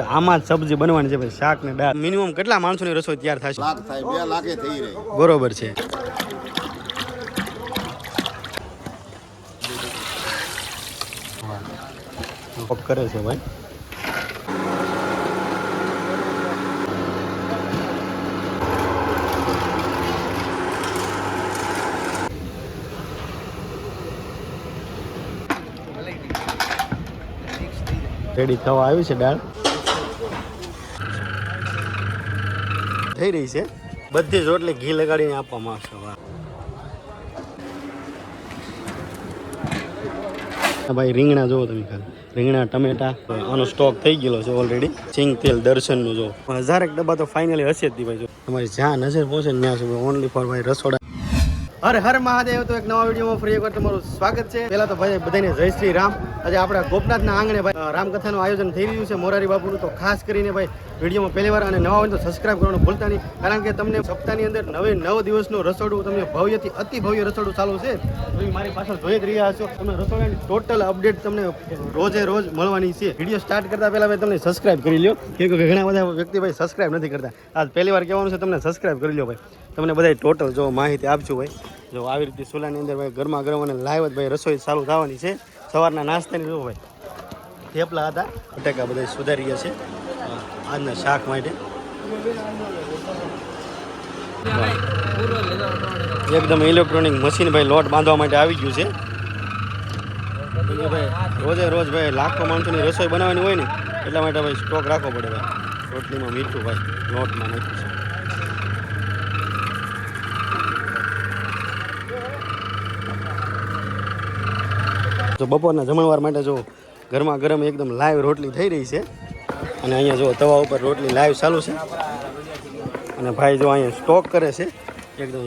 આમાં જ સબ્જી બનવાની છે ભાઈ શાક ને દાળ. મિનિમમ કેટલા માણસોની રસોઈ તૈયાર થશે લાખ થાય બે લાખે થઈ રહી. બરોબર છે. કરે છે ભાઈ. રેડી થવા આવી છે દાળ? થઈ રહી છે. બધી જ રોટલી ઘી લગાડીને આપવામાં આવશે. ભાઈ, રીંગણા જોવો તમે ખાલી. રીંગણા, ટમેટા. આનો સ્ટોક થઈ ગયેલો છે ઓલરેડી સિંગ તેલ દર્શનનું જો હજારેક ડબ્બા તો ફાઇનલી હશે જ ભાઈ, જો. તમારી જ્યાં નજર પહોંચે ને ત્યાં સુધી ઓનલી ફોર ભાઈ રસોડા. હર હર મહાદેવ, તો એક નવા વિડીયોમાં ફરી એકવાર તમારું સ્વાગત છે. પહેલા તો ભાઈ બધાને જય શ્રી રામ. આજે આપણા ગોપનાથના આંગણે ભાઈ રામકથાનું આયોજન થઈ રહ્યું છે મોરારી બાપુનું. તો ખાસ કરીને ભાઈ વિડીયોમાં પહેલી વાર અને નવા હોય તો સબસ્ક્રાઈબ કરવાનું ભૂલતા નહીં. કારણ કે તમને સપ્તાહની અંદર નવે નવ દિવસનું રસોડું, તમને ભવ્યથી અતિ ભવ્ય રસોડું ચાલુ છે. તમે મારી પાછળ જોઈ જ રહ્યા છો તમને રસોડાની ટોટલ અપડેટ તમને રોજે રોજ મળવાની છે. વીડિયો સ્ટાર્ટ કરતા પહેલાં ભાઈ તમને સબસ્ક્રાઇબ કરી લો કેમ કે ઘણા બધા વ્યક્તિ ભાઈ સબસ્ક્રાઇબ નથી કરતા. આજ પહેલી વાર કહેવાનું છે, તમને સબસ્ક્રાઈબ કરી લો ભાઈ. તમને બધા ટોટલ જો માહિતી આપજો ભાઈ. જો આવી રીતે ચૂલાની અંદર ભાઈ ગરમા ગરમ અને લાઈવ જ ભાઈ રસોઈ ચાલુ થવાની છે. સવારના નાસ્તાની જો ભાઈ થેપલા હતા. બટાકા બધા સુધારી ગયા છે. આજના શાક માટે. એકદમ ઇલેક્ટ્રોનિક મશીન ભાઈ લોટ બાંધવા માટે આવી ગયું છે. ભાઈ રોજે રોજ ભાઈ લાખો માણસોની રસોઈ બનાવવાની હોય ને, એટલા માટે ભાઈ સ્ટોક રાખવો પડે ભાઈ. રોટલીમાં મીઠું ભાઈ, લોટમાં નાખ્યું છે. જો બપોરના જમણવાર માટે જો ગરમા ગરમ એકદમ લાઈવ રોટલી થઈ રહી છે. અને અહીંયા જો તવા ઉપર રોટલી લાઈવ ચાલુ છે. અને ભાઈ જો અહીંયા સ્ટોક કરે છે. એકદમ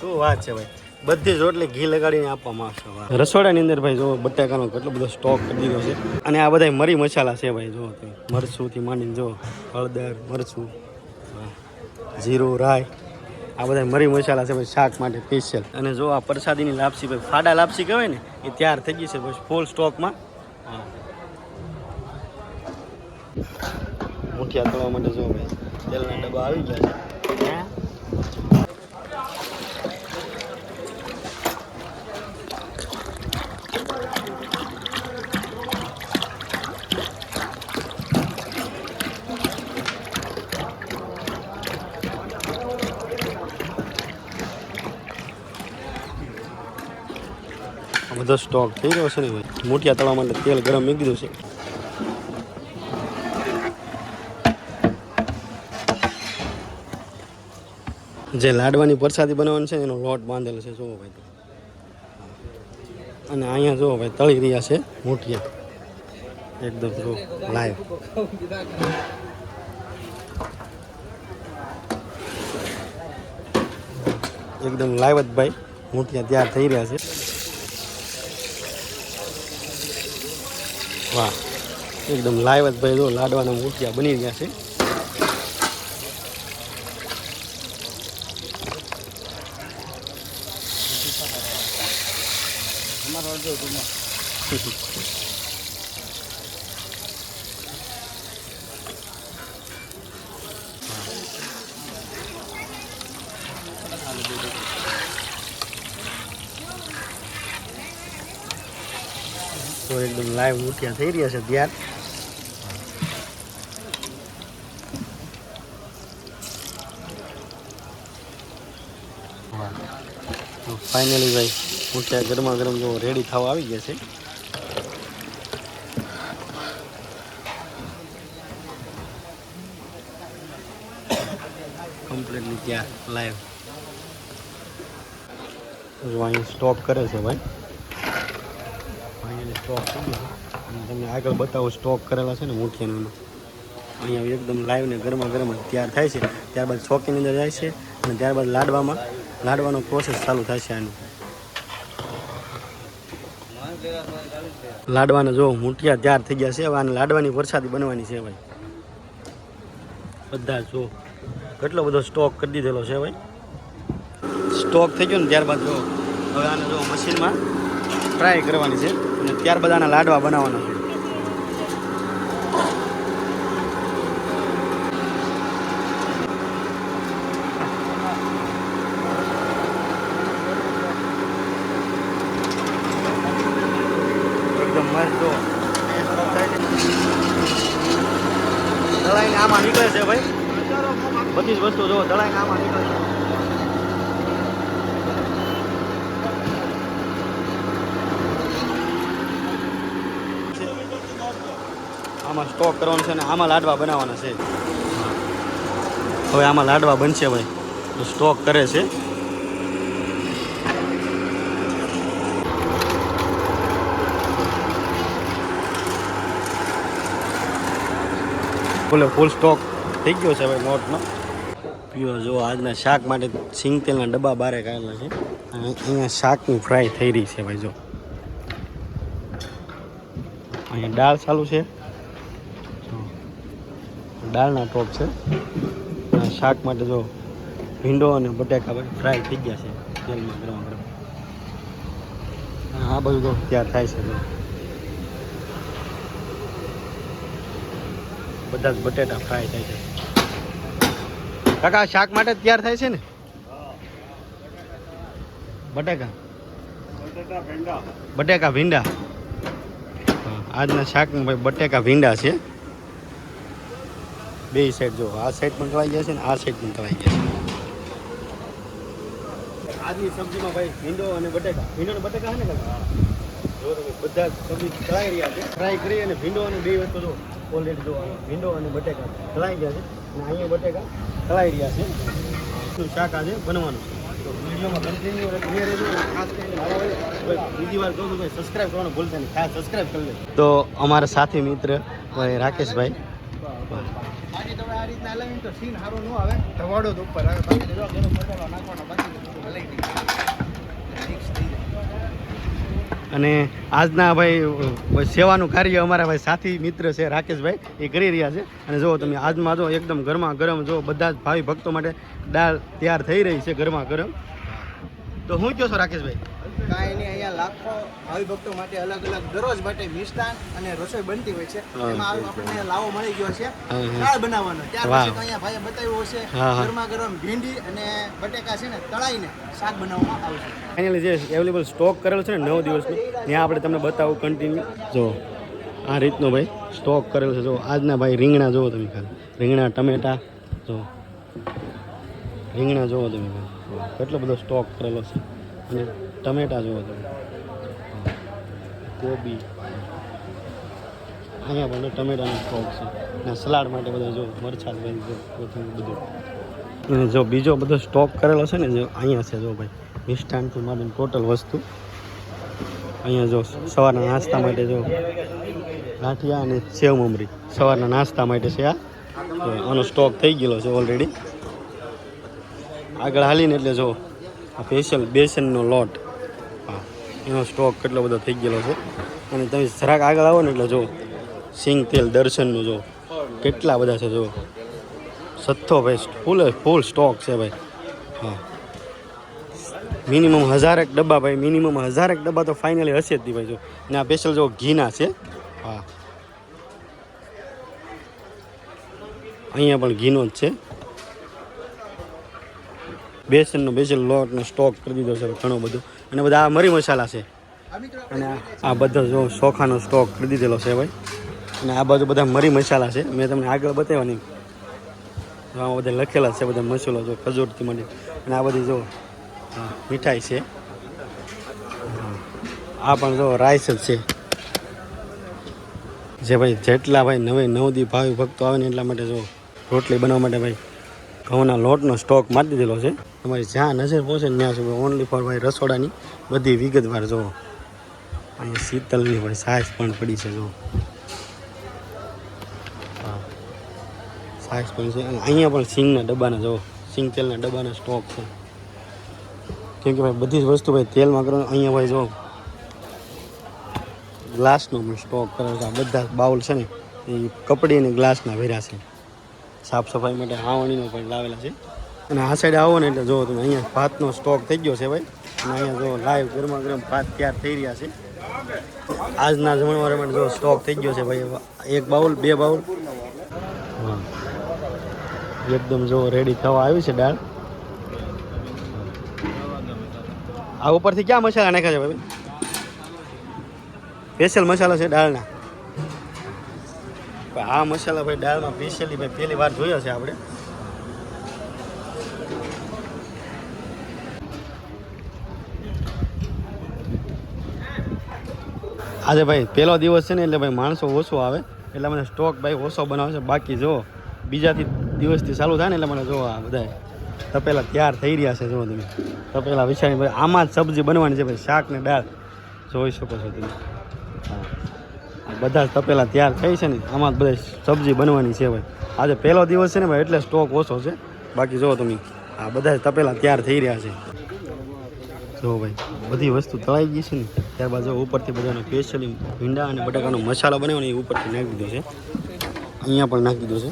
શું વાત છે ભાઈ? બધી જ રોટલી ઘી લગાડીને આપવામાં આવશે રસોડાની અંદર ભાઈ જો બટાકાનો કેટલો બધો સ્ટોક કરી દીધો છે. અને આ બધા મરી મસાલા છે ભાઈ જો મરચુંથી માંડીને જો હળદર, મરચું. જીરું, રાઈ. આ બધા મરી મસાલા છે ભાઈ શાક માટે સ્પેશિયલ અને જો આ પ્રસાદીની લાપસી ભાઈ ફાડા લાપસી કહેવાય ને, એ તૈયાર થઈ ગઈ છે ભાઈ ફૂલ સ્ટોકમાં હા. મુઠિયા તળવા માટે જો ભાઈ, તેલના ડબ્બા આવી ગયા છે. બધો સ્ટોક થઈ રહ્યો છે ને ભાઈ. મોટિયા તળવા માટે તેલ ગરમ મૂકી દીધું છે. જે લાડવાની પ્રસાદી બનાવવાની છે એનો લોટ બાંધેલો છે. જુઓ ભાઈ અને અહીંયા જુઓ ભાઈ, તળી રહ્યા છે મૂઠિયા. એકદમ જો લાઈવ એકદમ લાઈવ જ ભાઈ, મુઠિયા તૈયાર થઈ રહ્યા છે. વાહ. એકદમ લાઈવ જ ભાઈ જો લાડવાના મુઠિયા બની રહ્યા છે. તો એકદમ લાઈવ મુઠિયા થઈ રહ્યા છે તૈયાર તો ફાઇનલી ભાઈ મુઠિયા ગરમા ગરમ જો રેડી થવા આવી ગયા છે. કમ્પ્લીટલી ત્યાં લાઈવ જો અહીં સ્ટોક કરે છે ભાઈ. અહીંયા સ્ટોક થઈ ગયો. અને તમને આગળ બતાવો સ્ટોક કરેલા છે ને મૂઠિયાનું અહીંયા એકદમ લાઈવ ને ગરમા ગરમ તૈયાર થાય છે. ત્યારબાદ શોકીની અંદર જાય છે અને ત્યારબાદ લાડવામાં, લાડવાનો પ્રોસેસ ચાલુ થાય છે આની. લાડવાના જો મૂઠિયા તૈયાર થઈ ગયા છે આને લાડવાની વરસાદી બનવાની છે ભાઈ. બધા જો કેટલો બધો સ્ટોક કરી દીધેલો છે ભાઈ. સ્ટોક થઈ ગયો ને ત્યારબાદ જો હવે આને જો મશીનમાં ફ્રાય કરવાની છે અને ત્યારબાદ આના લાડવા બનાવવાના છે આમાં નીકળે છે ભાઈ બધી જ વસ્તુ જો દળાઈને આમાં નીકળે. આમાં સ્ટોક કરવાનો છે ને આમાં લાડવા બનાવવાના છે. હવે આમાં લાડવા બનશે ભાઈ. તો સ્ટોક કરે છે. ફૂલે ફૂલ સ્ટોક થઈ ગયો છે ભાઈ નોટનો પીવો જો આજના શાક માટે સિંગ તેલના ડબ્બા બારે કાઢેલા છે. અને અહીંયા શાકની ફ્રાય થઈ રહી છે ભાઈ જો અહીંયા દાળ ચાલુ છે. દાળના ટોપ છે. શાક માટે જો ભીંડો અને બટાકા ભાઈ ફ્રાય થઈ ગયા છે તેલમાં ગરમ ગરમ. આ બધું તો તૈયાર થાય છે બધા જ બટેટા ફ્રાય થાય છે. કાકા શાક માટે તૈયાર થાય છે ને? બટેકા. બટેકા ભીંડા. આજના શાકમાં ભાઈ બટેકા ભીંડા છે. બે સાઈડ જો આ સાઈડ પણ કવાઈ ગયા છે ને આ સાઈડ પણ કવાઈ ગયા આજની સબ્જીમાં ભાઈ ભીંડો અને બટેકા. ભીંડો અને બટેકા છે ને કાકા? જો તમે બધા સબ્જી ફ્રાય રહ્યા છે. ફ્રાય કરી અને ભીંડો અને બે વસ્તુ જો. ઓલરેડી જો ભીંડો અને બટેકા ફ્રાય ગયા છે. અને અહીંયા બટેકા તળાઈ રહ્યા છે. શાક આજે બનવાનું છે. વિડીયોમાં કન્ટિન્યુ બીજી વાર કહું છું ભાઈ સબસ્ક્રાઈબ કરવાનું ભૂલતા નહીં. ખાસ સબસ્ક્રાઈબ કરી લે તો અમારા સાથી મિત્ર ભાઈ રાકેશભાઈ. આજે તમે આ રીતના હલાવીને તો સીન સારો ન આવે. ધવાડો તો ઉપર આવે બાકી તો જો ગરમ મસાલો નાખવાનો બાકી તો બધું હલાઈ દઈએ મિક્સ થઈ જાય અને આજના ભાઈ સેવાનું કાર્ય અમારા ભાઈ સાથી મિત્ર છે રાકેશભાઈ, એ કરી રહ્યા છે. અને જો તમે, આજમાં જો એકદમ ગરમા ગરમ જો બધા જ ભાવિ ભક્તો માટે દાળ તૈયાર થઈ રહી છે ગરમા ગરમ તો હું કહો છો રાકેશભાઈ? કાંઈ નહીં અહીંયા લાખો ભાવિ ભક્તો માટે અલગ અલગ દરરોજ માટે મિષ્ટાન અને રસોઈ બનતી હોય છે. એમાં આપણને લાવો મળી ગયો છે. દાળ બનાવવાનો. ત્યાર પછી તો અહીંયા ભાઈએ બતાવ્યું હશે. ગરમા ગરમ ભીંડી અને બટેકા છે ને તળાઈને શાક બનાવવામાં આવશે. ફાઇનલી જે અવેલેબલ સ્ટોક કરેલો છે ને નવ દિવસનો ત્યાં આપણે તમને બતાવું કન્ટિન્યુ જો આ રીતનો ભાઈ સ્ટોક કરેલો છે. જો આજના ભાઈ રીંગણા જુઓ તમે ખાલી. રીંગણા ટમેટા જો. રીંગણા જુઓ તમે કેટલો બધો સ્ટોક કરેલો છે. અને ટમેટા જુઓ તમે. કોબી. અહીંયા પણ ટમેટાનો સ્ટોક છે. અને સલાડ માટે બધા જો મરચાં ભાઈ જો બધું. અને જો બીજો બધો સ્ટોક કરેલો છે ને જો અહીંયા છે જો ભાઈ. મિષ્ટાનથી માંડીને ટોટલ વસ્તુ. અહીંયા જો સવારના નાસ્તા માટે જો ગાંઠિયા અને સેવ મમરી. સવારના નાસ્તા માટે છે આ. આનો સ્ટોક થઈ ગયેલો છે ઓલરેડી આગળ હાલીને એટલે જો આ સ્પેશિયલ બેસનનો લોટ. એનો સ્ટોક કેટલો બધો થઈ ગયેલો છે. અને તમે જરાક આગળ આવો ને એટલે જો સિંગ તેલ દર્શનનું જો કેટલા બધા છે જો સત્તો ભાઈ ફૂલ ફૂલ સ્ટોક છે ભાઈ. હા. મિનિમમ હજારેક ડબ્બા ભાઈ મિનિમમ હજારેક ડબ્બા તો ફાઇનલી હશે જ ભાઈ જો અને આ સ્પેશિયલ જો ઘીના છે. હા. અહીંયા પણ ઘીનો જ છે. બેસનનો બેસન લોટનો સ્ટોક કરી દીધો છે, ઘણો બધો. અને બધા આ મરી મસાલા છે. અને આ- બધો જો ચોખાનો સ્ટોક કરી દીધેલો છે ભાઈ. અને આ બાજુ બધા મરી મસાલા છે. મેં તમને આગળ બતાવવાની આમાં બધા લખેલા છે બધા મસાલો જો ખજૂરથી મળી અને આ બધી જો મીઠાઈ છે. આ પણ જો રાઈસ જ છે. જે ભાઈ જેટલા ભાઈ નવે નવદી ભાવિ ભક્તો આવે ને એટલા માટે જો રોટલી બનાવવા માટે ભાઈ ઘઉંના લોટનો સ્ટોક મારી દીધેલો છે. તમારી જ્યાં નજર પહોંચે ત્યાં સુધી ઓનલી ફોર ભાઈ રસોડાની બધી વિગતવાર જુઓ. અહીંયા શીતલની પણ સાઈઝ પણ પડી છે, જુઓ. સાઈઝ પણ છે. અને અહીંયા પણ સિંગના ડબ્બાના, જુઓ. સિંગ તેલના ડબ્બાના સ્ટોક છે. કેમ કે ભાઈ બધી જ વસ્તુ ભાઈ તેલમાં કરો અહીંયા ભાઈ જુઓ. ગ્લાસનો પણ સ્ટોક કરેલો છે. આ બધા બાઉલ છે ને, એ કપડી અને ગ્લાસના ભર્યા છે. સાફ સફાઈ માટે હાવણીનો પણ લાવેલા છે. અને આ સાઈડ આવો ને એટલે જો તમે અહીંયા ભાતનો સ્ટોક થઈ ગયો છે ભાઈ. અને અહીંયા જો લાઈવ ગરમા ગરમ ભાત તૈયાર થઈ રહ્યા છે. આજના જમણવાર માટે જો સ્ટોક થઈ ગયો છે ભાઈ. એક બાઉલ, બે બાઉલ. એકદમ જો રેડી થવા આવી છે દાળ. આ ઉપરથી ક્યાં મસાલા નાખ્યા છે ભાઈ? સ્પેશિયલ મસાલા છે દાળના. આ મસાલા ભાઈ દાળમાં સ્પેશિયલી ભાઈ પહેલી વાર જોયો છે આપણે. આજે ભાઈ પહેલો દિવસ છે ને એટલે ભાઈ માણસો ઓછો આવે. એટલે મને સ્ટોક ભાઈ ઓછો બનાવે છે બાકી જો બીજાથી દિવસથી ચાલુ થાય ને એટલે મને જો આ બધા તપેલા તૈયાર થઈ રહ્યા છે, જો તમે. તપેલા વિચારી ભાઈ આમાં જ સબ્જી બનવાની છે ભાઈ, શાક ને દાળ. જોઈ શકો છો તમે. હા. બધા તપેલા તૈયાર થઈ છે ને, આમાં બધા સબ્જી બનવાની છે ભાઈ. આજે પહેલો દિવસ છે ને ભાઈ, એટલે સ્ટોક ઓછો છે. બાકી જો તમે, આ બધા તપેલા તૈયાર થઈ રહ્યા છે. જો ભાઈ, બધી વસ્તુ તળાઈ ગઈ છે ને, ત્યારબાદ જો ઉપરથી બધાનો સ્પેશિયલી ભીંડા અને બટાકાનો મસાલો બનાવ્યો ને એ ઉપરથી નાખી દીધો છે. અહીંયા પણ નાખી દીધો છે.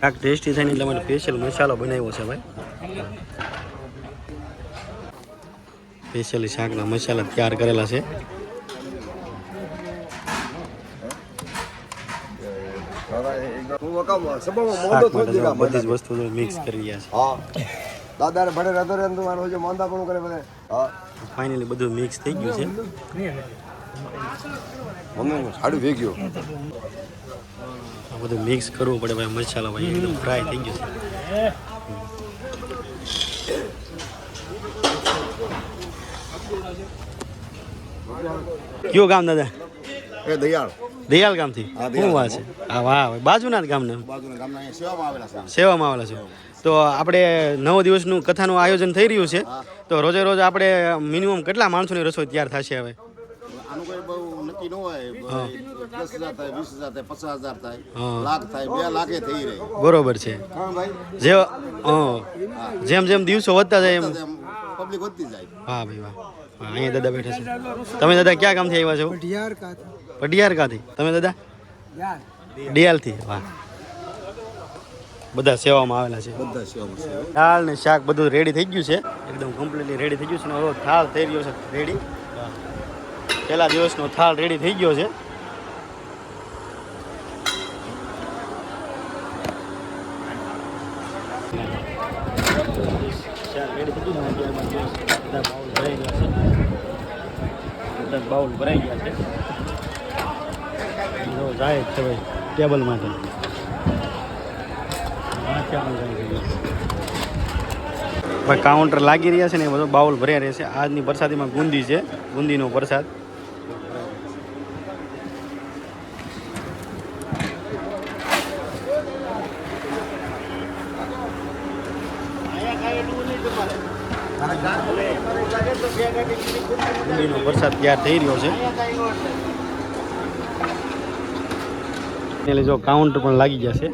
શાક ટેસ્ટી થાય ને એટલે મને સ્પેશિયલ મસાલો બનાવ્યો છે ભાઈ. સ્પેશિયલી શાકના મસાલા તૈયાર કરેલા છે. બધી જ વસ્તુ મિક્સ કરી રહ્યા હા. દાદાને ભણે રહેતો રહે તો મારો જે માંદા પણ કરે બધે. ફાઇનલી બધું મિક્સ થઈ ગયું છે. મમ્મી સાડું ભેગ્યો. બધું મિક્સ કરવું પડે ભાઈ મસાલા ભાઈ એકદમ ફ્રાય થઈ ગયું છે. કયું ગામ દાદા? એ દયાળ. દયાળ ગામથી? શું વાત છે? હા વાહ બાજુના જ ગામના? સેવામાં આવેલા છે. તો આપણે નવ દિવસનું કથાનું આયોજન થઈ રહ્યું છે. તો રોજે રોજ આપણે મિનિમમ કેટલા માણસોની રસોઈ તૈયાર થશે હવે? આનું કોઈ બહુ નક્કી ન હોય. દસ હજાર થાય વીસ હજાર થાય પચાસ હજાર હા. થાય લાખ થાય બે લાખે થઈ રહી. બરોબર છે. જે. જેમ જેમ દિવસો વધતા જાય એમ. પબ્લિક વધતી જાય. હા ભાઈ વાહ, અહીંયા દાદા બેઠા છે. તમે દાદા ક્યાં ગામથી આવ્યા છો? ઢિયાર કાથી પટિયાર કાથી તમે દાદા? ડિયાલથી. વાહ. બધા સેવામાં આવેલા છે. બધા સેવામાં દાળ ને શાક બધું રેડી થઈ ગયું છે. એકદમ કમ્પ્લીટલી રેડી થઈ ગયું છે ને હવે થાળ થઈ રહ્યો છે રેડી પહેલા દિવસનો થાળ રેડી થઈ ગયો છે શાક રેડી થઈ ગયું ને ત્યારબાદ જો બધા બાઉલ ભરાઈ ગયા છે. જાય છે ભાઈ ટેબલ માટે. ભાઈ કાઉન્ટર લાગી રહ્યા છે ને એ બધો બાઉલ ભર્યા રહેશે આજની વરસાદીમાં ગુંદી છે ગુંદીનો પ્રસાદ ગુંદીનો પ્રસાદ તૈયાર થઈ રહ્યો છે. જો કાઉન્ટર પણ લાગી ગયા છે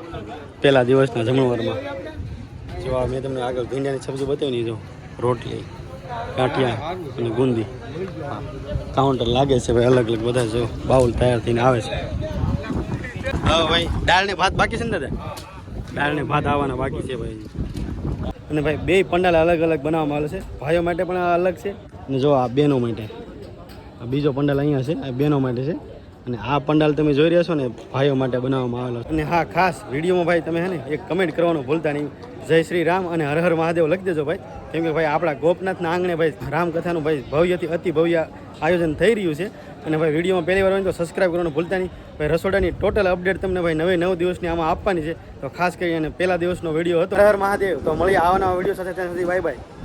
પહેલા દિવસના જમણવારમાં. જો મેં તમને આગળ ભીંડાની સબ્જી બતાવી જો, રોટલી, ગાંઠિયા અને ગુંદી. કાઉન્ટર લાગે છે ભાઈ અલગ અલગ બધા જો બાઉલ તૈયાર થઈને આવે છે. હા ભાઈ દાળ ને ભાત બાકી છે ને દાદા? દાળ ને ભાત આવવાના બાકી છે ભાઈ. અને ભાઈ બે પંડાલ અલગ અલગ બનાવવામાં આવે છે. ભાઈઓ માટે પણ અલગ છે અને જો આ બહેનો માટે. બીજો પંડાલ અહીંયા છે, આ બહેનો માટે છે. અને આ પંડાલ તમે જોઈ રહ્યા છો ને, ભાઈઓ માટે બનાવવામાં આવેલો અને હા, ખાસ વિડીયોમાં ભાઈ તમે હે ને, એક કમેન્ટ કરવાનું ભૂલતા નહીં. જય શ્રી રામ અને હર હર મહાદેવ લખી દેજો ભાઈ. કેમ કે ભાઈ આપણા ગોપનાથના આંગણે ભાઈ રામકથાનું ભાઈ ભવ્યથી અતિ ભવ્ય આયોજન થઈ રહ્યું છે. અને ભાઈ વિડીયોમાં પહેલી વાર હોય તો સબસ્ક્રાઈબ કરવાનું ભૂલતા નહીં. ભાઈ રસોડાની ટોટલ અપડેટ તમને ભાઈ નવે નવ દિવસની આમાં આપવાની છે. તો ખાસ કરીને પહેલા દિવસનો વીડિયો હતો. હર હર મહાદેવ. તો મળીએ આવવાના વીડિયો સાથે. ત્યાં સુધી બાય બાય